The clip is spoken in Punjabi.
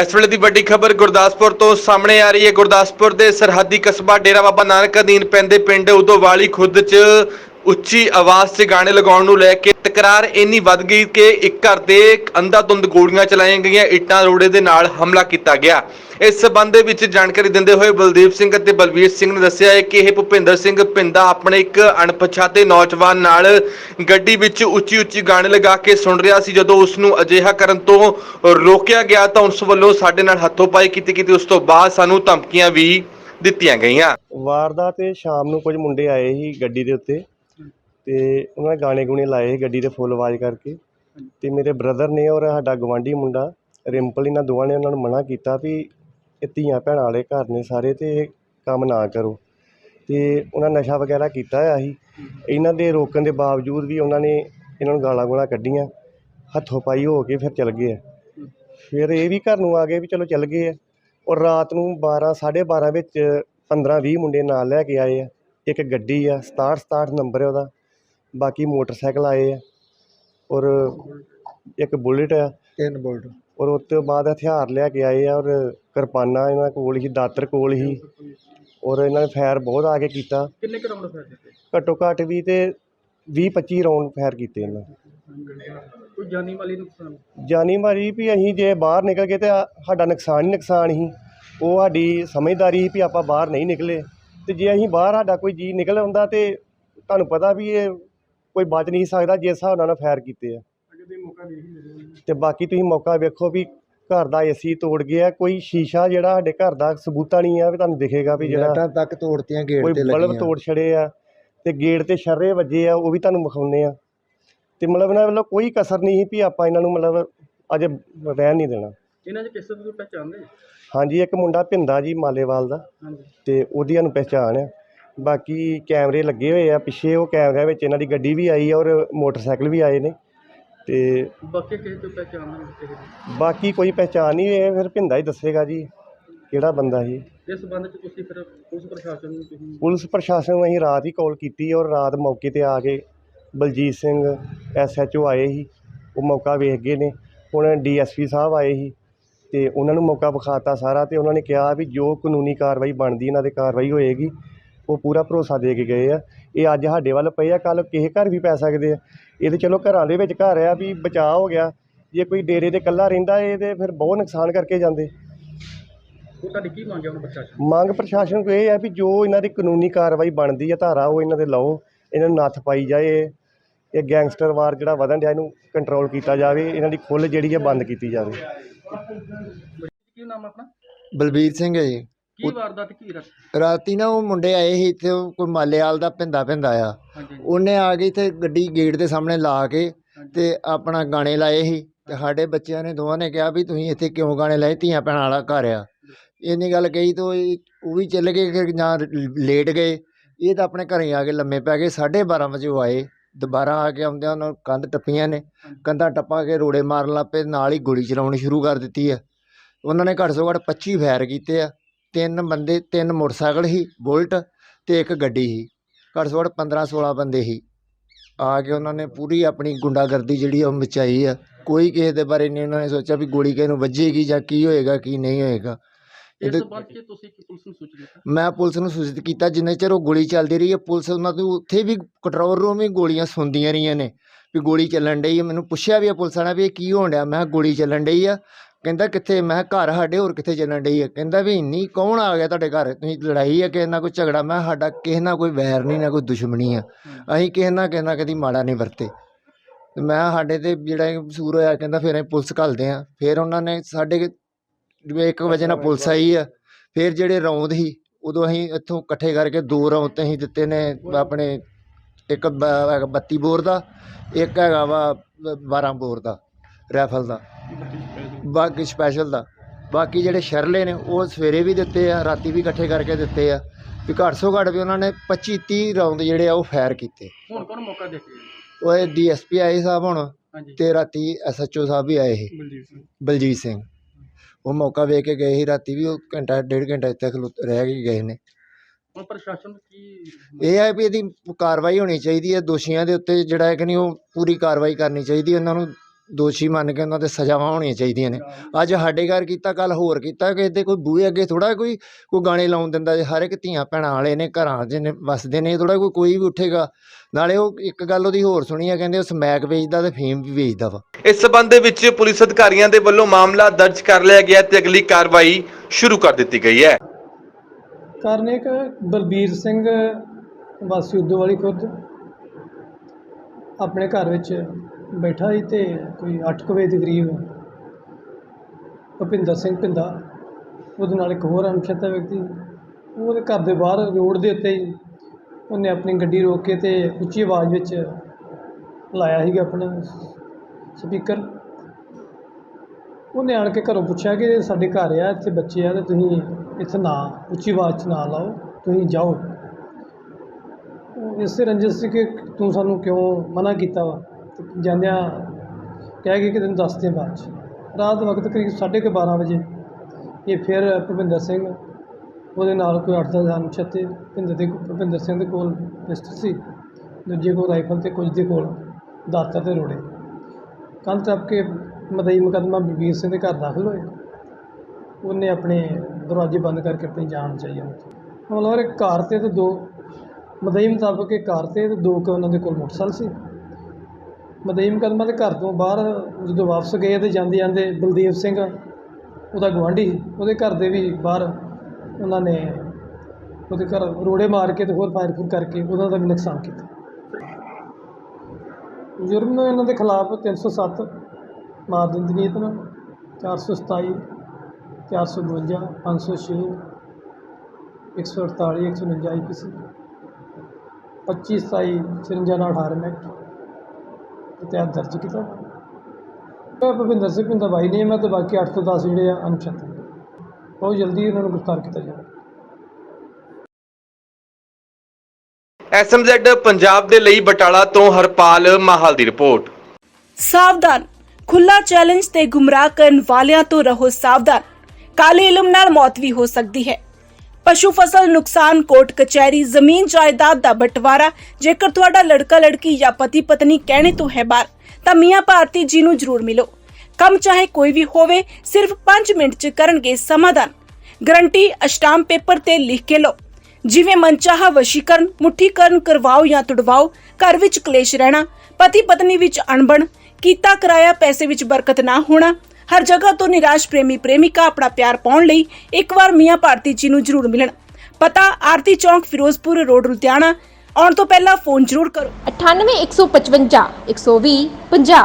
ਇਸ ਵੇਲੇ ਦੀ ਵੱਡੀ ਖਬਰ ਗੁਰਦਾਸਪੁਰ ਤੋਂ ਸਾਹਮਣੇ ਆ ਰਹੀ ਹੈ। ਗੁਰਦਾਸਪੁਰ ਦੇ ਸਰਹੱਦੀ ਕਸਬਾ ਡੇਰਾ ਬਾਬਾ ਨਾਨਕ ਅਧੀਨ ਪੈਂਦੇ ਪਿੰਡ ਉਦੋਵਾਲੀ ਖੁਦ 'ਚ ਉੱਚੀ ਆਵਾਜ਼ 'ਚ ਗਾਣੇ ਲਗਾਉਣ ਨੂੰ ਲੈ ਕੇ ਤਕਰਾਰ ਇੰਨੀ ਵੱਧ ਗਈ ਕਿ ਇੱਕ ਘਰ ਦੇ ਅੰਧਾਧੁੰਦ ਗੋਲੀਆਂ ਚਲਾਈਆਂ ਗਈਆਂ, ਇੱਟਾਂ ਰੋੜੇ ਦੇ ਨਾਲ ਹਮਲਾ ਕੀਤਾ ਗਿਆ। ਇਸ ਸਬੰਧ ਦੇ ਵਿੱਚ ਜਾਣਕਾਰੀ ਦਿੰਦੇ ਹੋਏ ਬਲਦੀਪ ਸਿੰਘ ਅਤੇ ਬਲਵੀਰ ਸਿੰਘ ਨੇ ਦੱਸਿਆ ਹੈ ਕਿ ਇਹ ਭੁਪਿੰਦਰ ਸਿੰਘ ਪਿੰਦਾ ਆਪਣੇ ਇੱਕ ਅਣਪਛਾਤੇ ਨੌਜਵਾਨ ਨਾਲ ਗੱਡੀ ਵਿੱਚ ਉੱਚੀ ਉੱਚੀ ਗਾਣੇ ਲਗਾ ਕੇ ਸੁਣ ਰਿਹਾ ਸੀ। ਜਦੋਂ ਉਸ ਨੂੰ ਅਜਿਹਾ ਕਰਨ ਤੋਂ ਰੋਕਿਆ ਗਿਆ ਤਾਂ ਉਸ ਵੱਲੋਂ ਸਾਡੇ ਨਾਲ ਹੱਥੋਂ-ਪਾਈ ਕੀਤੀ ਕੀਤੀ ਉਸ ਤੋਂ ਬਾਅਦ ਸਾਨੂੰ ਧਮਕੀਆਂ ਵੀ ਦਿੱਤੀਆਂ ਗਈਆਂ। ਵਾਰਦਾਤ ਤੇ ਸ਼ਾਮ ਨੂੰ ਕੁਝ ਮੁੰਡੇ ਆਏ ਸੀ ਗੱਡੀ ਦੇ ਉੱਤੇ। ਅਤੇ ਉਹਨਾਂ ਨੇ ਗਾਣੇ ਗੁਣੇ ਲਾਏ ਸੀ ਗੱਡੀ ਦੇ ਫੁੱਲ ਆਵਾਜ਼ ਕਰਕੇ ਅਤੇ ਮੇਰੇ ਬ੍ਰਦਰ ਨੇ ਔਰ ਸਾਡਾ ਗੁਆਂਢੀ ਮੁੰਡਾ ਰਿੰਪਲ ਇਹਨਾਂ ਦੋਵਾਂ ਨੇ ਉਹਨਾਂ ਨੂੰ ਮਨਾ ਕੀਤਾ ਵੀ ਇਹ ਧੀਆਂ ਭੈਣਾਂ ਵਾਲੇ ਘਰ ਨੇ ਸਾਰੇ ਅਤੇ ਇਹ ਕੰਮ ਨਾ ਕਰੋ। ਅਤੇ ਉਹਨਾਂ ਨਸ਼ਾ ਵਗੈਰਾ ਕੀਤਾ ਹੋਇਆ ਸੀ। ਇਹਨਾਂ ਦੇ ਰੋਕਣ ਦੇ ਬਾਵਜੂਦ ਵੀ ਉਹਨਾਂ ਨੇ ਇਹਨਾਂ ਨੂੰ ਗਾਲਾਂ ਗੋਲਾਂ ਕੱਢੀਆਂ, ਹੱਥੋਂ ਪਾਈ ਹੋ ਕੇ ਫਿਰ ਚਲ ਗਏ ਆ। ਫਿਰ ਇਹ ਵੀ ਘਰ ਨੂੰ ਆ ਗਏ ਵੀ ਚਲੋ ਚਲ ਗਏ ਆ। ਔਰ ਰਾਤ ਨੂੰ 12 12:30 ਵਿੱਚ 15 20 ਮੁੰਡੇ ਨਾਲ ਲੈ ਕੇ ਆਏ ਆ। ਇੱਕ ਗੱਡੀ ਆ 67 67 ਨੰਬਰ ਉਹਦਾ। ਬਾਕੀ ਮੋਟਰਸਾਈਕਲ ਆਏ ਆ। ਔਰ ਇੱਕ ਬੁਲਟ ਆ। ਤਿੰਨ ਬੋਲਟ। ਔਰ ਉਸ ਤੋਂ ਬਾਅਦ ਹਥਿਆਰ ਲੈ ਕੇ ਆਏ ਆ ਔਰ ਕਿਰਪਾਨਾਂ ਇਹਨਾਂ ਕੋਲ ਹੀ ਦਾਤਰ ਕੋਲ ਹੀ। ਔਰ ਇਹਨਾਂ ਨੇ ਫਾਇਰ ਬਹੁਤ ਆ ਕੇ ਕੀਤਾ। ਕਿੰਨੇ ਕੁ ਰਾਉਂਡ ਫਾਇਰ ਕੀਤੇ? ਘੱਟੋ ਘੱਟ ਵੀ ਤੇ 20 25 ਰਾਉਂਡ ਫਾਇਰ ਕੀਤੇ ਇਹਨਾਂ ਕੋਈ ਜਾਨੀ ਮਾਲੀ ਨੁਕਸਾਨ? ਜਾਨੀ ਮਾਰੀ ਵੀ ਅਸੀਂ ਜੇ ਬਾਹਰ ਨਿਕਲ ਗਏ ਤੇ ਸਾਡਾ ਨੁਕਸਾਨ ਹੀ ਨੁਕਸਾਨ ਸੀ ਉਹ ਸਾਡੀ ਸਮਝਦਾਰੀ ਸੀ ਵੀ ਆਪਾਂ ਬਾਹਰ ਨਹੀਂ ਨਿਕਲੇ। ਤੇ ਜੇ ਅਸੀਂ ਬਾਹਰ ਸਾਡਾ ਕੋਈ ਜੀ ਨਿਕਲ ਆਉਂਦਾ ਤੇ ਤੁਹਾਨੂੰ ਪਤਾ ਵੀ ਇਹ ਕੋਈ ਬਚ ਨਹੀਂ ਸਕਦਾ ਜਿਸ ਹਿਸਾਬ ਨਾਲ ਫਾਇਰ ਕੀਤੇ ਆ। ਦੇ ਦੇ ਤੇ ਬਾਕੀ ਤੁਸੀਂ ਮੌਕਾ ਵੇਖੋ ਵੀ ਘਰ ਦਾ ਏਸੀ ਤੋੜ ਗਿਆ ਕੋਈ ਸ਼ੀਸ਼ਾ ਜਿਹੜਾ ਸਾਡੇ ਘਰ ਦਾ ਸਬੂਤਾ ਨਹੀਂ ਆ ਵੀ ਤੁਹਾਨੂੰ ਦਿਖੇਗਾ ਵੀ ਜਿਹੜਾ ਲਾਈਟਾਂ ਤੱਕ ਤੋੜਤੀਆਂ ਗੇਟ ਕੋਈ ਤੇ ਬਲਬ ਲੱਗੀਆਂ ਤੋੜ ਛੜੇ ਆ ਤੇ ਗੇਟ ਤੇ ਸ਼ਰਰੇ ਵੱਜੇ ਆ ਉਹ ਵੀ ਤੁਹਾਨੂੰ ਵਿਖਾਉਂਦੇ ਆ। ਤੇ ਮਤਲਬ ਇਹਨਾਂ ਵੱਲੋਂ ਕੋਈ ਕਸਰ ਨਹੀਂ ਸੀ ਵੀ ਆਪਾਂ ਇਹਨਾਂ ਨੂੰ ਮਤਲਬ ਅਜੇ ਰਹਿਣ ਨਹੀਂ ਦੇਣਾ। ਇਹਨਾਂ 'ਚ ਕਿਸੇ ਨੂੰ ਪਹਿਚਾਣਦੇ ਹਾਂਜੀ ਇੱਕ ਮੁੰਡਾ ਭਿੰਦਾ ਜੀ ਮਾਲੇਵਾਲ ਦਾ ਹਾਂਜੀ। ਤੇ ਉਹਦੀ ਸਾਨੂੰ ਪਹਿਚਾਣ ਆ। ਬਾਕੀ ਕੈਮਰੇ ਲੱਗੇ ਹੋਏ ਆ ਪਿੱਛੇ ਉਹ ਕੈਮਰਿਆਂ ਵਿੱਚ ਇਹਨਾਂ ਦੀ ਗੱਡੀ ਵੀ ਆਈ ਆ ਔਰ ਮੋਟਰਸਾਈਕਲ ਵੀ ਆਏ ਨੇ। ਤੇ ਬਾਕੀ ਕਿਸੇ ਤੋਂ ਪਹਿਚਾਣਦੇ ਨਹੀਂ ਕਿਸੇ ਨੂੰ। ਬਾਕੀ ਕੋਈ ਪਹਿਚਾਣ ਨਹੀਂ ਇਹ ਫਿਰ ਭਿੰਦਾ ਹੀ ਦੱਸੇਗਾ ਜੀ ਕਿਹੜਾ ਬੰਦਾ ਸੀ। ਇਸ ਸੰਬੰਧ 'ਚ ਤੁਸੀਂ ਫਿਰ ਪੁਲਿਸ ਪ੍ਰਸ਼ਾਸਨ ਨੂੰ ਤੁਸੀਂ ਪੁਲਿਸ ਪ੍ਰਸ਼ਾਸਨ ਨੂੰ ਅਸੀਂ ਰਾਤ ਹੀ ਕਾਲ ਕੀਤੀ ਔਰ ਰਾਤ ਮੌਕੇ ਤੇ ਆ ਕੇ ਬਲਜੀਤ ਸਿੰਘ ਐਸਐਚਓ ਆਏ ਸੀ ਉਹ ਮੌਕਾ ਵੇਖ ਗਏ ਨੇ। ਹੁਣ ਡੀਐਸਪੀ ਸਾਹਿਬ ਆਏ ਸੀ ਤੇ ਉਹਨਾਂ ਨੂੰ ਮੌਕਾ ਵਿਖਾਤਾ ਸਾਰਾ ਤੇ ਉਹਨਾਂ ਨੇ ਕਿਹਾ ਵੀ ਜੋ ਕਾਨੂੰਨੀ ਕਾਰਵਾਈ ਬਣਦੀ ਇਹਨਾਂ ਦੇ ਕਾਰਵਾਈ ਹੋਏਗੀ। ਉਹ ਪੂਰਾ ਭਰੋਸਾ ਦੇ ਕੇ ਗਏ ਆ। ਇਹ ਅੱਜ ਸਾਡੇ ਵੱਲ ਪਏ ਆ ਕੱਲ ਕਿਸੇ ਘਰ ਵੀ ਪੈ ਸਕਦੇ ਆ। ਇਹ ਤੇ ਚਲੋ ਘਰਾਂ ਦੇ ਵਿੱਚ ਘਰ ਆ ਵੀ ਬਚਾਅ ਹੋ ਗਿਆ। ਜੇ ਕੋਈ ਡੇਰੇ ਤੇ ਇਕੱਲਾ ਰਹਿੰਦਾ ਇਹ ਤੇ ਫਿਰ ਬਹੁਤ ਨੁਕਸਾਨ ਕਰਕੇ ਜਾਂਦੇ। ਉਹ ਤੁਹਾਡੀ ਕੀ ਮੰਗ ਹੈ ਪ੍ਰਸ਼ਾਸਨ ਮੰਗ ਪ੍ਰਸ਼ਾਸਨ ਕੋਲ ਇਹ ਹੈ ਵੀ ਜੋ ਇਹਨਾਂ ਦੀ ਕਾਨੂੰਨੀ ਕਾਰਵਾਈ ਬਣਦੀ ਹੈ ਧਾਰਾ ਉਹ ਇਹਨਾਂ ਦੇ ਲਾਓ। ਇਹਨਾਂ ਨੂੰ ਨੱਥ ਪਾਈ ਜਾਏ। ਇਹ ਗੈਂਗਸਟਰ ਵਾਰ ਜਿਹੜਾ ਵਧਣ ਡਿਆ ਇਹਨੂੰ ਕੰਟਰੋਲ ਕੀਤਾ ਜਾਵੇ। ਇਹਨਾਂ ਦੀ ਖੁੱਲ੍ਹ ਜਿਹੜੀ ਹੈ ਬੰਦ ਕੀਤੀ ਜਾਵੇ। ਕੀ ਨਾਮ ਆਪਣਾ? ਬਲਬੀਰ ਸਿੰਘ ਹੈ ਜੀ। ਕੀ ਵਾਰਦਾਤ ਕੀ ਰਸ ਰਾਤੀ ਨਾ ਉਹ ਮੁੰਡੇ ਆਏ ਸੀ ਇੱਥੇ ਉਹ ਕੋਈ ਮਾਲੇਵਾਲ ਦਾ ਪਿੰਦਾ ਪਿੰਦਾ ਆ। ਹਾਂਜੀ। ਉਹਨੇ ਆ ਕੇ ਇੱਥੇ ਗੱਡੀ ਗੇਟ ਦੇ ਸਾਹਮਣੇ ਲਾ ਕੇ ਤੇ ਆਪਣਾ ਗਾਣੇ ਲਾਏ ਸੀ। ਤੇ ਸਾਡੇ ਬੱਚਿਆਂ ਨੇ ਦੋਵਾਂ ਨੇ ਕਿਹਾ ਵੀ ਤੁਸੀਂ ਇੱਥੇ ਕਿਉਂ ਗਾਣੇ ਲਾਏ? ਧੀਆਂ ਭੈਣਾਂ ਵਾਲਾ ਘਰ ਆ। ਇੰਨੀ ਗੱਲ ਕਹੀ ਤਾਂ ਉਹ ਵੀ ਚੱਲ ਗਏ ਕਿ ਜਾਂ ਲੇਟ ਗਏ। ਇਹ ਤਾਂ ਆਪਣੇ ਘਰੇ ਆ ਕੇ ਲੰਮੇ ਪੈ ਗਏ। 12:30 ਵਜੇ ਉਹ ਆਏ। ਦੁਬਾਰਾ ਆ ਕੇ ਆਉਂਦਿਆਂ ਉਹਨਾਂ ਨੂੰ ਕੰਧ ਟੱਪੀਆਂ ਨੇ। ਕੰਧਾਂ ਟੱਪਾ ਕੇ ਰੋੜੇ ਮਾਰਨ ਲੱਗ ਪਏ। ਨਾਲ ਹੀ ਗੋਲੀ ਚਲਾਉਣੀ ਸ਼ੁਰੂ ਕਰ ਦਿੱਤੀ ਆ। ਉਹਨਾਂ ਨੇ ਘੱਟ ਤੋਂ ਘੱਟ 25 ਫਾਇਰ ਕੀਤੇ ਆ। ਤਿੰਨ ਬੰਦੇ ਤਿੰਨ ਮੋਟਰਸਾਈਕਲ ਸੀ ਬੁਲਟ ਤੇ ਇੱਕ ਗੱਡੀ ਸੀ। ਘੱਟ ਤੋਂ ਘੱਟ 15 16 ਬੰਦੇ ਸੀ। ਆ ਕੇ ਉਹਨਾਂ ਨੇ ਪੂਰੀ ਆਪਣੀ ਗੁੰਡਾਗਰਦੀ ਜਿਹੜੀ ਉਹ ਮਚਾਈ ਆ। ਕੋਈ ਕਿਸੇ ਦੇ ਬਾਰੇ ਨਹੀਂ ਉਹਨਾਂ ਨੇ ਸੋਚਿਆ ਵੀ ਗੋਲੀ ਕਿਸੇ ਨੂੰ ਵੱਜੇਗੀ ਜਾਂ ਕੀ ਹੋਏਗਾ ਕੀ ਨਹੀਂ ਹੋਏਗਾ। ਇਸ ਇਹਦੇ 'ਚ ਤੁਸੀਂ ਕੀ ਪੁਲਿਸ ਨੂੰ ਸੂਚਿਤ ਕੀਤਾ? ਮੈਂ ਪੁਲਿਸ ਨੂੰ ਸੂਚਿਤ ਕੀਤਾ ਜਿੰਨੇ ਚਿਰ ਉਹ ਗੋਲੀ ਚੱਲਦੀ ਰਹੀ ਹੈ ਪੁਲਿਸ ਉਹਨਾਂ ਤੋਂ ਉੱਥੇ ਵੀ ਕੰਟਰੋਲ ਰੂਮ ਵੀ ਗੋਲੀਆਂ ਸੁਣਦੀਆਂ ਰਹੀਆਂ ਨੇ। ਵੀ ਗੋਲੀ ਚੱਲਣ ਡਈ ਹੈ ਮੈਨੂੰ ਪੁੱਛਿਆ ਵੀ ਆ ਪੁਲਿਸ ਵਾਲਾ ਵੀ ਇਹ ਕੀ ਹੋਣ ਡਿਆ? ਮੈਂ ਕਿਹਾ ਗੋਲੀ ਚੱਲਣ ਡਈ ਆ। ਕਹਿੰਦਾ ਕਿੱਥੇ ਮੈਂ ਘਰ ਸਾਡੇ ਹੋਰ ਕਿੱਥੇ ਚੱਲਣ ਡਈ ਆ? ਕਹਿੰਦਾ ਵੀ ਇੰਨੀ ਕੌਣ ਆ ਗਿਆ ਤੁਹਾਡੇ ਘਰ? ਤੁਸੀਂ ਲੜਾਈ ਹੈ ਕਿਸੇ ਨਾਲ ਕੋਈ ਝਗੜਾ? ਮੈਂ ਸਾਡਾ ਕਿਸੇ ਨਾਲ ਕੋਈ ਵੈਰ ਨਹੀਂ ਨਾ ਕੋਈ ਦੁਸ਼ਮਣੀ ਆ। ਅਸੀਂ ਕਿਸੇ ਨਾਲ ਕਿਸੇ ਨਾਲ ਕਦੀ ਮਾੜਾ ਨਹੀਂ ਵਰਤੇ। ਤੇ ਮੈਂ ਸਾਡੇ ਤੇ ਜਿਹੜਾ ਕਸੂਰ ਹੋਇਆ ਕਹਿੰਦਾ ਫਿਰ ਅਸੀਂ ਪੁਲਿਸ ਘੱਲਦੇ ਆ। ਫਿਰ ਉਹਨਾਂ ਨੇ ਸਾਡੇ 1 ਵਜੇ ਨਾਲ ਪੁਲਿਸ ਆਈ ਆ ਫਿਰ ਜਿਹੜੇ ਰੌਂਦ ਸੀ ਉਦੋਂ ਅਸੀਂ ਇੱਥੋਂ ਇਕੱਠੇ ਕਰਕੇ ਦੋ ਰੌਂਦ ਤੇ ਅਸੀਂ ਦਿੱਤੇ ਨੇ ਆਪਣੇ ਇੱਕ ਬ- ਹੈਗਾ 32 ਬੋਰ ਦਾ ਇੱਕ ਹੈਗਾ ਵਾ 12 ਬੋਰ ਦਾ ਰਾਈਫਲ ਦਾ। ਬਾਕੀ ਸਪੈਸ਼ਲ ਦਾ। ਬਾਕੀ ਜਿਹੜੇ ਸ਼ਰਲੇ ਨੇ ਉਹ ਸਵੇਰੇ ਵੀ ਦਿੱਤੇ ਆ ਰਾਤੀ ਵੀ ਇਕੱਠੇ ਕਰਕੇ ਦਿੱਤੇ ਆ। ਵੀ ਘੱਟ ਸੌ ਘੱਟ ਵੀ ਉਹਨਾਂ ਨੇ 25 30 ਰੌਂਦ ਜਿਹੜੇ ਆ ਉਹ ਫਾਇਰ ਕੀਤੇ। ਹੁਣ ਕੌਣ ਮੌਕਾ ਦੇ ਕੇ ਉਹ ਡੀਐਸਪੀ ਆਏ ਸਾਹਿਬ ਹੁਣ ਤੇ ਰਾਤੀ ਐਸਐਚਓ ਸਾਹਿਬ ਵੀ ਆਏ ਸੀ ਬਲਜੀਤ ਸਿੰਘ। ਬਲਜੀਤ ਸਿੰਘ। ਉਹ ਮੌਕਾ ਵੇਖ ਕੇ ਗਏ ਸੀ ਰਾਤੀ ਵੀ ਉਹ ਘੰਟਾ ਡੇਢ ਘੰਟਾ ਇੱਥੇ ਰਹਿ ਕੇ ਗਏ ਨੇ। ਹੁਣ ਪ੍ਰਸ਼ਾਸਨ ਕੀ ਇਹ ਹੈ ਵੀ ਇਹਦੀ ਕਾਰਵਾਈ ਹੋਣੀ ਚਾਹੀਦੀ ਹੈ ਦੋਸ਼ੀਆਂ ਦੇ ਉੱਤੇ ਜਿਹੜਾ ਹੈ ਕਿ ਨਹੀਂ ਉਹ ਪੂਰੀ ਕਾਰਵਾਈ ਕਰਨੀ ਚਾਹੀਦੀ ਹੈ ਉਹਨਾਂ ਨੂੰ ਦੋਸ਼ੀ ਮੰਨ ਕੇ ਉਹਨਾਂ ਤੇ ਸਜ਼ਾਵਾਂ ਹੋਣੀਆਂ ਚਾਹੀਦੀਆਂ ਨੇ। ਅੱਜ ਸਾਡੇ ਘਰ ਕੀਤਾ ਕੱਲ ਹੋਰ ਕੀਤਾ ਕਿਸੇ ਦੇ ਕੋਈ ਬੂਹੇ ਅੱਗੇ ਥੋੜਾ ਕੋਈ ਕੋਈ ਗਾਣੇ ਲਾਉਣ ਦਿੰਦਾ ਜੇ ਹਰ ਇੱਕ ਧੀਆਂ ਭੈਣਾਂ ਵਾਲੇ ਨੇ ਘਰਾਂ 'ਚ ਨੇ ਵਸਦੇ ਨੇ ਥੋੜਾ ਕੋਈ ਕੋਈ ਵੀ ਉੱਠੇਗਾ। ਨਾਲੇ ਉਹ ਇੱਕ ਗੱਲ ਉਹਦੀ ਹੋਰ ਸੁਣੀ ਆ ਕਹਿੰਦੇ ਉਹ ਸਮੈਕ ਵੇਚਦਾ ਤੇ ਫੀਮ ਵੀ ਵੇਚਦਾ ਵਾ। ਇਸ ਸਬੰਧ ਦੇ ਵਿੱਚ ਪੁਲਿਸ ਅਧਿਕਾਰੀਆਂ ਦੇ ਵੱਲੋਂ ਮਾਮਲਾ ਦਰਜ ਕਰ ਲਿਆ ਗਿਆ ਤੇ ਅਗਲੀ ਕਾਰਵਾਈ ਸ਼ੁਰੂ ਕਰ ਦਿੱਤੀ ਗਈ ਹੈ। ਕਾਰਨ ਇੱਕ ਬਲਬੀਰ ਸਿੰਘ ਵਾਸੀ ਉਦੋਂ ਵਾਲੀ ਖੁਰਦ ਆਪਣੇ ਘਰ ਵਿੱਚ ਬੈਠਾ ਸੀ ਤੇ ਕੋਈ 8 ਕੁ ਵਜੇ ਦੇ ਕਰੀਬ ਭੁਪਿੰਦਰ ਸਿੰਘ ਭਿੰਦਾ ਉਹਦੇ ਨਾਲ ਇੱਕ ਹੋਰ ਅਣਪਛਾਤਾ ਵਿਅਕਤੀ, ਉਹਦੇ ਘਰ ਦੇ ਬਾਹਰ ਰੋਡ ਦੇ ਉੱਤੇ ਹੀ ਉਹਨੇ ਆਪਣੀ ਗੱਡੀ ਰੋਕ ਕੇ ਤੇ ਉੱਚੀ ਆਵਾਜ਼ ਵਿੱਚ ਲਾਇਆ ਸੀਗਾ ਆਪਣਾ ਸਪੀਕਰ। ਉਹਨੇ ਆਣ ਕੇ ਘਰੋਂ ਪੁੱਛਿਆ ਕਿ ਸਾਡੇ ਘਰ ਆ, ਇੱਥੇ ਬੱਚੇ ਆ ਤੇ ਤੁਸੀਂ ਇੱਥੇ ਨਾ, ਉੱਚੀ ਆਵਾਜ਼ 'ਚ ਨਾ ਲਾਓ, ਤੁਸੀਂ ਜਾਓ। ਉਹ ਇਸੇ ਰੰਜਿਸ਼ ਸੀ ਕਿ ਤੂੰ ਸਾਨੂੰ ਕਿਉਂ ਮਨਾ ਕੀਤਾ ਵਾ? ਤੇ ਜਾਂਦਿਆਂ ਕਹਿ ਗਏ ਕਿ ਤੈਨੂੰ ਦੱਸ ਦੇ ਬਾਅਦ 'ਚ। ਰਾਤ ਵਕਤ ਕਰੀਬ ਸਾਢੇ ਕੁ ਬਾਰ੍ਹਾਂ ਵਜੇ ਇਹ ਫਿਰ ਭੁਪਿੰਦਰ ਸਿੰਘ, ਉਹਦੇ ਨਾਲ ਕੋਈ 8-10 ਜਾਨ ਛੱਤੇ ਭਿੰਦਰ ਦੇ ਭੁਪਿੰਦਰ ਸਿੰਘ ਦੇ ਕੋਲ ਪਿਸਟਲ ਸੀ, ਦੂਜੇ ਕੋਲ ਰਾਈਫਲ ਅਤੇ ਕੁਝ ਦੇ ਕੋਲ ਦਾਤਰ ਤੇ ਰੋੜੇ। ਕੰਧ ਟੱਪ ਕੇ ਮਦਈ ਮੁਕੱਦਮਾ ਬਲਬੀਰ ਸਿੰਘ ਦੇ ਘਰ ਦਾਖਲ ਹੋਏ। ਉਹਨੇ ਆਪਣੇ ਦਰਵਾਜ਼ੇ ਬੰਦ ਕਰਕੇ ਆਪਣੀ ਜਾਨ ਬਚਾਈ ਮਤਲਬ ਇੱਕ ਕਾਰ ਤੇ ਤੇ ਦੋ, ਮਦਈ ਮੁਤਾਬਕ ਇੱਕ ਕਾਰ ਤੇ ਤੇ ਦੋ ਕੁ ਉਹਨਾਂ ਦੇ ਕੋਲ ਮੋਟਰਸਾਈਕਲ ਸੀ। ਮਦੀਮ ਕਦਮਾਂ ਦੇ ਘਰ ਤੋਂ ਬਾਹਰ ਜਦੋਂ ਵਾਪਸ ਗਏ ਤੇ ਜਾਂਦੇ ਜਾਂਦੇ ਬਲਦੇਵ ਸਿੰਘ ਉਹਦਾ ਗਵਾਂਢੀ ਉਹਦੇ ਘਰ ਦੇ ਵੀ ਬਾਹਰ ਉਹਨਾਂ ਨੇ ਉਹਦੇ ਘਰ ਰੋੜੇ ਮਾਰ ਕੇ ਅਤੇ ਹੋਰ ਫਾਇਰ ਫੂਰ ਕਰਕੇ ਉਹਨਾਂ ਦਾ ਵੀ ਨੁਕਸਾਨ ਕੀਤਾ। ਜੁਰਮ ਇਹਨਾਂ ਦੇ ਖਿਲਾਫ 307 ਮਾਰ ਦਿੰਦੀ ਨੀਤ ਨਾਲ 427 452 506 148 149 ਆਈਪੀਸੀ 25 27 54 ਨਾਲ 18 ਐਕਟ ਦੇ ਤਹਿਤ ਦਰਜ ਕੀਤਾ। ਮੈਂ ਭੁਪਿੰਦਰ ਸਿੰਘ ਪਿੰਦਾ ਬਾਈ ਨੇ ਮੈਂ ਤੇ ਬਾਕੀ 8 ਤੋਂ 10 ਜਿਹੜੇ ਆ ਅਨੁਸ਼ਤ ਬਹੁਤ ਜਲਦੀ ਇਹਨਾਂ ਨੂੰ ਗ੍ਰਿਫਤਾਰ ਕੀਤਾ ਜਾਵੇ। ਐਸਐਮਜ਼ੈਡ ਪੰਜਾਬ ਦੇ ਲਈ ਬਟਾਲਾ ਤੋਂ ਹਰਪਾਲ ਮਾਹਲ ਦੀ ਰਿਪੋਰਟ। ਸਾਵਧਾਨ ਖੁੱਲਾ ਚੈਲੰਜ ਤੇ ਗੁੰਮਰਾਹ ਕਰਨ ਵਾਲਿਆਂ ਤੋਂ ਰਹੋ ਸਾਵਧਾਨ। ਕਾਲੇ ਇਲਮ ਨਾਲ ਮੌਤ ਵੀ ਹੋ ਸਕਦੀ ਹੈ। ਪਸ਼ੂ ਫਸਲ ਨੁਕਸਾਨ ਕੋਰਟ ਕਚਹਿਰੀ ਜ਼ਮੀਨ ਜਾਇਦਾਦ ਦਾ ਬਟਵਾਰਾ, ਜੇਕਰ ਤੁਹਾਡਾ ਲੜਕਾ, ਲੜਕੀ ਜਾਂ ਪਤੀ ਪਤਨੀ ਕਹਿਣੇ ਤੋਂ ਹੈ ਬਾਹਰ, ਤਾਂ ਮੀਆਂ ਭਾਰਤੀ ਜੀ ਨੂੰ ਜ਼ਰੂਰ ਮਿਲੋ। ਕੰਮ ਚਾਹੇ ਕੋਈ ਵੀ ਹੋਵੇ, ਸਿਰਫ 5 ਮਿੰਟ ਚ ਕਰਨਗੇ ਸਮਾਧਾਨ। ਗਰੰਟੀ ਅਸ਼ਟਾਮ ਪੇਪਰ ਤੇ ਲਿਖ ਕੇ ਲਓ। ਜਿਵੇਂ ਮਨਚਾਹਾ, ਵਸ਼ੀਕਰਨ, ਮੁੱਠੀਕਰਨ ਕਰਵਾਓ ਜਾਂ ਤੁੜਵਾਓ, ਘਰ ਵਿੱਚ ਕਲੇਸ਼ ਰਹਿਣਾ, ਪਤੀ ਪਤਨੀ ਵਿੱਚ ਅਣਬਣ, ਕੀਤਾ ਕਰਾਇਆ ਪੈਸੇ ਵਿੱਚ ਬਰਕਤ ਨਾ ਹੋਣਾ ਹਰ ਜਗ੍ਹਾ ਤੋਂ ਨਿਰਾਸ਼ ਪ੍ਰੇਮੀ ਪ੍ਰੇਮਿਕਾ ਆਪਣਾ ਪਿਆਰ ਪਾਉਣ ਲਈ ਇੱਕ ਵਾਰ ਮੀਆਂ ਭਾਰਤੀ ਜੀ ਨੂੰ ਜ਼ਰੂਰ ਮਿਲਣ। ਪਤਾ, ਆਰਤੀ ਚੌਂਕ, ਫਿਰੋਜ਼ਪੁਰ, ਰੋਡ ਲੁਧਿਆਣਾ। ਆਉਣ ਤੋਂ ਪਹਿਲਾਂ ਫੋਨ ਜ਼ਰੂਰ ਕਰੋ। 98 155 120 50